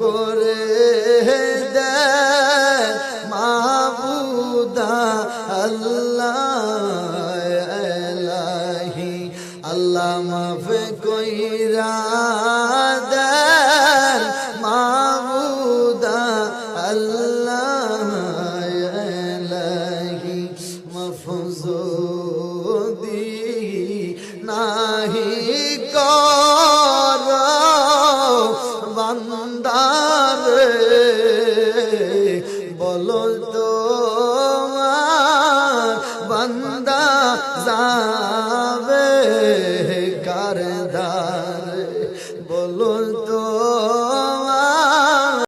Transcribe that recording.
করে দে মাবুদা আল্লাহ এলাহি। আল্লাহ মাফ কইরা দেন মাবুদা আল্লাহ এলাহি। মফজুদি নাহি কর খোদারে বলো তো বান্দা যাবে কারদার বলো